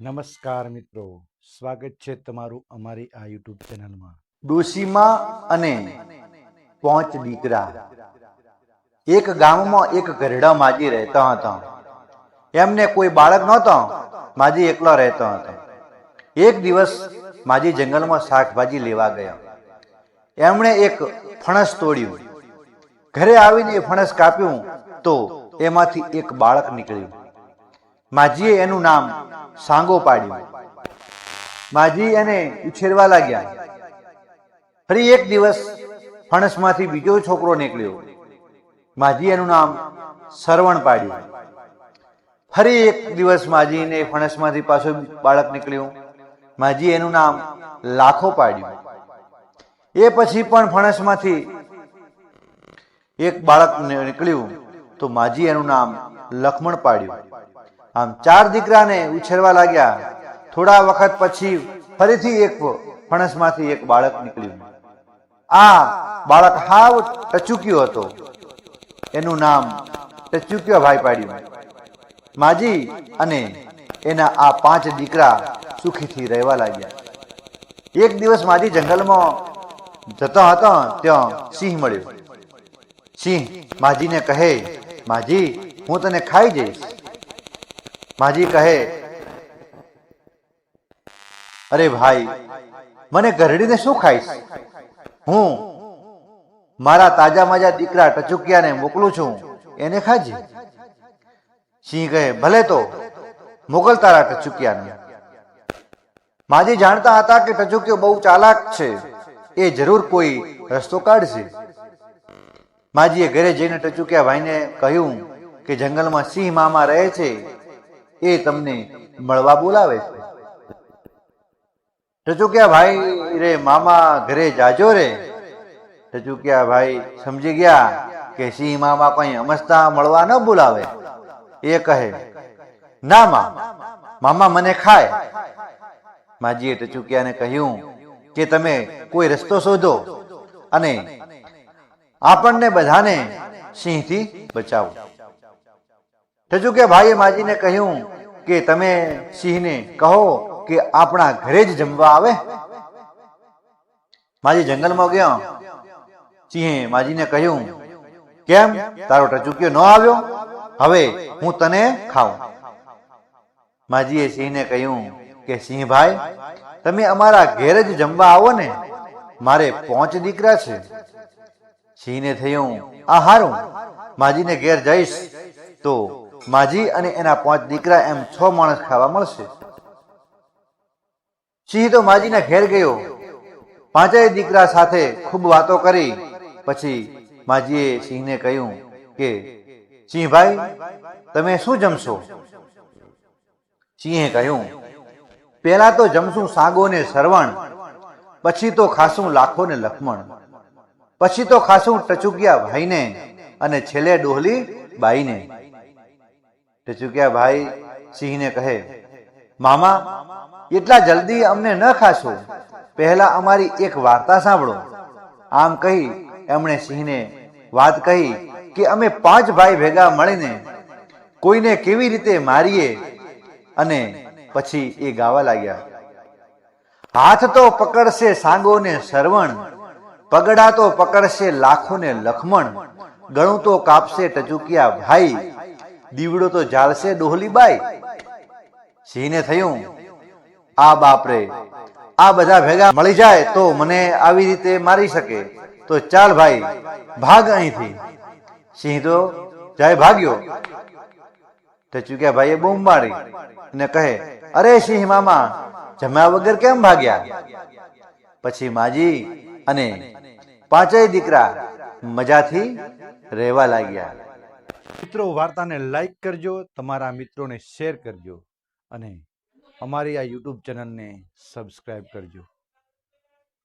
નમસ્કાર મિત્રો. સ્વાગત છે તમારું અમારી આ યુટ્યુબ ચેનલમાં. ડોશીમાં અને પાંચ દીકરા. એક ગામમાં એક ઘરડા માજી રહેતા હતા. એમને કોઈ બાળક નહોતો. માજી એકલો રહેતો હતો. એક દિવસ માજી જંગલમાં શાકભાજી લેવા ગયા. એમણે એક ફણસ તોડ્યું. ઘરે આવીને એ ફણસ કાપ્યું તો એમાંથી એક બાળક નીકળ્યું. માજીએ એનું નામ સાંગો પાડ્યો. માજી એને ઉછેરવા લાગ્યા. ફરી એક દિવસ ફણસમાંથી બીજો છોકરો નીકળ્યો. માજી એનું નામ સરવણ પાડ્યું. ફરી એક દિવસ માજીને ફણસમાંથી પાછો બાળક નીકળ્યું. માજી એનું નામ લાખો પાડ્યું. એ પછી પણ ફણસમાંથી એક બાળક નીકળ્યું તો માજી એનું નામ લખમણ પાડ્યું. આમ ચાર દીકરાને ઉછેરવા લાગ્યા. થોડા વખત પછી ફરીથી એક ફણસમાંથી એક બાળક નીકળ્યું. આ બાળક હાવ ટચુક્યો હતો. એનું નામ ટચુક્યો ભાઈ પાડ્યું. માજી અને એના આ પાંચ દીકરા સુખીથી રહેવા લાગ્યા. એક દિવસ માજી જંગલમાં જતો હતો ત્યાં સિંહ મળ્યો. સિંહ માજીને કહે, માજી, હું તને ખાઈ જઈશ. માજી કહે, અરે ભાઈ, મને ઘરડીને શું ખાઈશ? હું મારા તાજા માજા દીકરા ટચુકિયાને મોકલું છું, એને ખાજે. સિંહ કહે, ભલે તો, મોકલ તારા ટચુકિયાને. માજી જાણતા હતા કે ટચુકિયો બહુ ચાલાક છે, એ જરૂર કોઈ રસ્તો કાઢશે. માજીએ ઘરે જઈને ટચુકિયા ભાઈને કહ્યું કે, જંગલમાં સિંહ મામા રહે છે એ તમને મળવા બોલાવે છે. ટચુક્યા ભાઈ રે મામા ઘરે જાજો રે. ટચુક્યા ભાઈ સમજી ગયા કે સિંહ મામા કઈ અમસ્તા મળવા ન બોલાવે. એ કહે, ના મા, મામા મને ખાય. માજીએ ટચુકિયાને કહ્યું કે તમે કોઈ રસ્તો શોધો અને આપણને બધાને સિંહથી બચાવો. ટચુકિયા ભાઈએ માજીને કહ્યું કે તમે સિંહને કહો કે આપણા ઘરે જ જમવા આવે? માજી જંગલમાં ગયો. સિંહે માજીને કહ્યું, કેમ? તારો ટચુક્યો ન આવ્યો? હવે હું તને ખાઉં. માજીએ સિંહને કહ્યું કે સિંહભાઈ તમે અમારા ઘેર જ જમવા આવો ને. મારે પાંચ દીકરા છે. સિંહને થયું, આ હારું. માજીને ઘેર જઈશ તો માજી અને એના પાંચ દીકરા એમ છ માણસ ખાવા મળશે. સિંહ તો માજીના ઘેર ગયો. પાંચેય દીકરા સાથે ખૂબ વાતો કરી. પછી માજીએ સિંહને કહ્યું કે, સિંહભાઈ, તમે શું જમશો? સિંહે કહ્યું, પહેલા તો જમશું સાગો ને સરવણ, પછી તો ખાશું લાખો ને લખમણ, પછી તો ખાશું ટચુકિયા ભાઈને અને છેલ્લે ડોહલી બાઈને. ટચુકિયા ભાઈ, સિંહને કહે, મામા, એટલા જલ્દી અમને ન ખાશો. પહેલા અમારી એક વાર્તા સાંભળો. આમ કહી એમણે સિંહને વાત કહી કે, અમે પાંચ ભાઈ ભેગા મળીને કોઈને કેવી રીતે મારીએ? અને પછી એ ગાવા લાગ્યા. હાથ તો પકડશે સાંગો ને સરવણ, પગડા તો પકડશે લાખો ને લખમણ ગણું તો કાપશે ટચુકિયા ભાઈ દીવડો તો જાળશે ડોહલી બાઈ. સિંહને થયું. આ બાપરે, આ બધા ભેગા મળી જાય તો મને આવી રીતે મારી શકે. તો ચાલ ભાઈ, ભાગ અહીંથી. સિંહ તો જાય ભાગ્યો. ટચુકિયા ભાઈએ બૂમ મારી અને કહે, અરે સિંહ મામા જમ્યા વગર કેમ ભાગ્યા? પછી માજી અને પાંચેય દીકરા મજાથી રહેવા લાગ્યા. મિત્રો, વાર્તાને લાઈક કરજો, તમારા મિત્રોને શેર કરજો અને અમારી આ યુટ્યુબ ચેનલને સબસ્ક્રાઈબ કરજો.